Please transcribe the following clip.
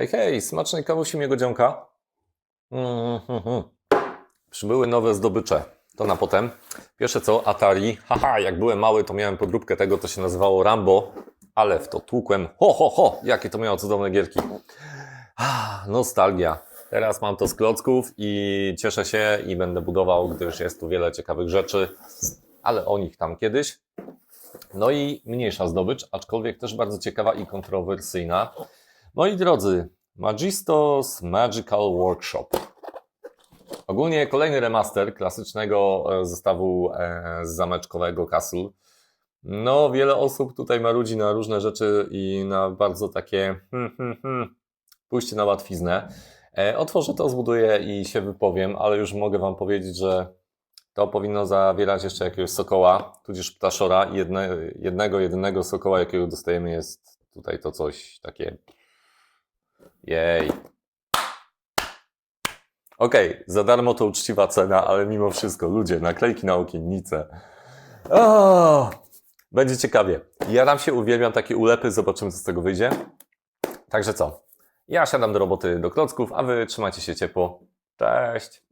Hej, hej, smacznej kawusi miego dzionka. Mm, mm, mm. Przybyły nowe zdobycze. To na potem. Pierwsze co, Atari. Haha, jak byłem mały, to miałem podróbkę tego, to się nazywało Rambo, ale w to tłukłem. Ho, ho, ho, jakie to miało cudowne gierki. Ah, nostalgia. Teraz mam to z klocków i cieszę się i będę budował, gdyż jest tu wiele ciekawych rzeczy, ale o nich tam kiedyś. No i mniejsza zdobycz, aczkolwiek też bardzo ciekawa i kontrowersyjna. Moi drodzy, Magistos Magical Workshop. Ogólnie kolejny remaster klasycznego e, zestawu e, zameczkowego Castle. No, wiele osób tutaj marudzi na różne rzeczy i na bardzo takie hmm, hmm, hmm, pójście na łatwiznę. E, Otworzę to, zbuduję i się wypowiem, ale już mogę Wam powiedzieć, że to powinno zawierać jeszcze jakiegoś sokoła, tudzież ptaszora jedne, jednego, jedynego sokoła, jakiego dostajemy jest tutaj to coś takie jej. Okej, za darmo to uczciwa cena, ale mimo wszystko, ludzie, naklejki na okiennice. O, będzie ciekawie. Ja tam się uwielbiam takie ulepy, zobaczymy co z tego wyjdzie. Także co? Ja siadam do roboty do klocków, a wy trzymajcie się ciepło. Cześć!